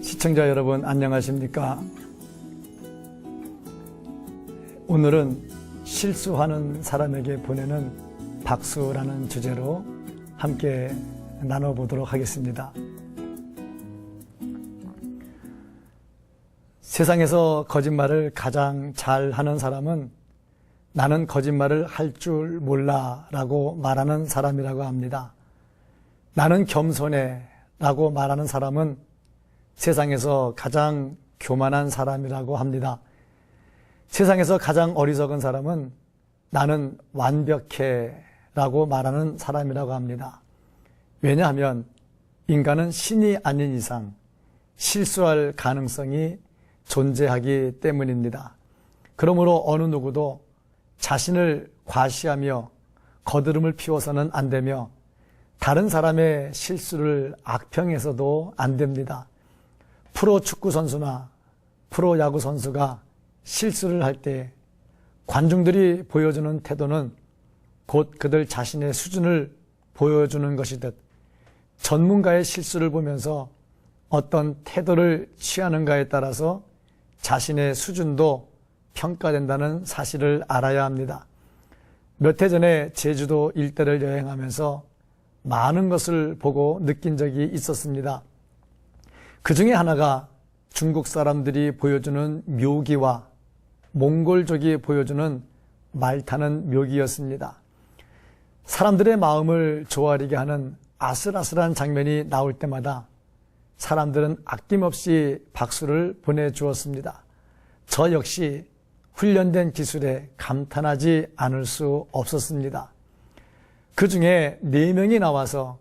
시청자 여러분 안녕하십니까? 오늘은 실수하는 사람에게 보내는 박수라는 주제로 함께 나눠보도록 하겠습니다. 세상에서 거짓말을 가장 잘 하는 사람은 나는 거짓말을 할 줄 몰라 라고 말하는 사람이라고 합니다. 나는 겸손해 라고 말하는 사람은 세상에서 가장 교만한 사람이라고 합니다. 세상에서 가장 어리석은 사람은 나는 완벽해 라고 말하는 사람이라고 합니다. 왜냐하면 인간은 신이 아닌 이상 실수할 가능성이 존재하기 때문입니다. 그러므로 어느 누구도 자신을 과시하며 거드름을 피워서는 안 되며 다른 사람의 실수를 악평해서도 안 됩니다. 프로 축구 선수나 프로 야구 선수가 실수를 할 때 관중들이 보여주는 태도는 곧 그들 자신의 수준을 보여주는 것이듯 전문가의 실수를 보면서 어떤 태도를 취하는가에 따라서 자신의 수준도 평가된다는 사실을 알아야 합니다. 몇 해 전에 제주도 일대를 여행하면서 많은 것을 보고 느낀 적이 있었습니다. 그 중에 하나가 중국 사람들이 보여주는 묘기와 몽골족이 보여주는 말 타는 묘기였습니다. 사람들의 마음을 조아리게 하는 아슬아슬한 장면이 나올 때마다 사람들은 아낌없이 박수를 보내주었습니다. 저 역시 훈련된 기술에 감탄하지 않을 수 없었습니다. 그 중에 네 명이 나와서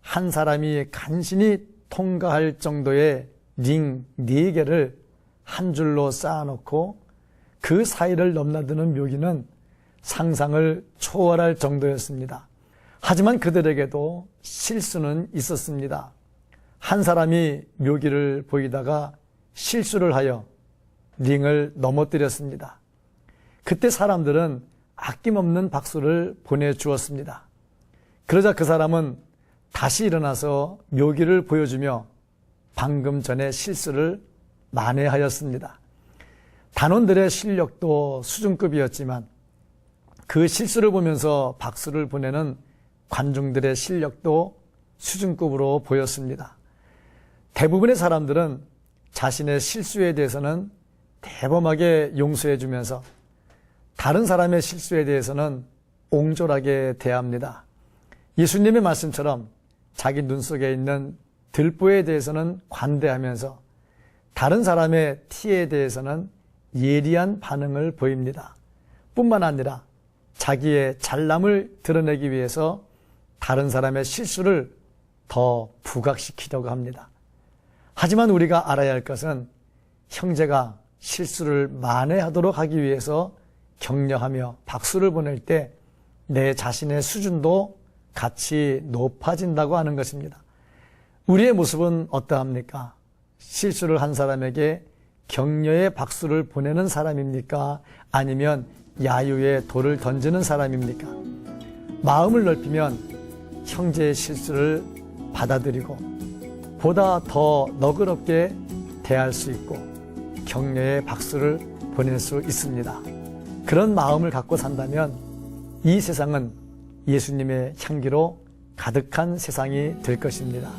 한 사람이 간신히 통과할 정도의 링네 개를 한 줄로 쌓아놓고 그 사이를 넘나드는 묘기는 상상을 초월할 정도였습니다. 하지만 그들에게도 실수는 있었습니다. 한 사람이 묘기를 보이다가 실수를 하여 링을 넘어뜨렸습니다. 그때 사람들은 아낌없는 박수를 보내주었습니다. 그러자 그 사람은 다시 일어나서 묘기를 보여주며 방금 전에 실수를 만회하였습니다. 단원들의 실력도 수준급이었지만 그 실수를 보면서 박수를 보내는 관중들의 실력도 수준급으로 보였습니다. 대부분의 사람들은 자신의 실수에 대해서는 대범하게 용서해 주면서 다른 사람의 실수에 대해서는 옹졸하게 대합니다. 예수님의 말씀처럼 자기 눈 속에 있는 들보에 대해서는 관대하면서 다른 사람의 티에 대해서는 예리한 반응을 보입니다. 뿐만 아니라 자기의 잘남을 드러내기 위해서 다른 사람의 실수를 더 부각시키려고 합니다. 하지만 우리가 알아야 할 것은 형제가 실수를 만회하도록 하기 위해서 격려하며 박수를 보낼 때 내 자신의 수준도 같이 높아진다고 하는 것입니다. 우리의 모습은 어떠합니까? 실수를 한 사람에게 격려의 박수를 보내는 사람입니까? 아니면 야유의 돌을 던지는 사람입니까? 마음을 넓히면 형제의 실수를 받아들이고 보다 더 너그럽게 대할 수 있고 격려의 박수를 보낼 수 있습니다. 그런 마음을 갖고 산다면 이 세상은 예수님의 향기로 가득한 세상이 될 것입니다.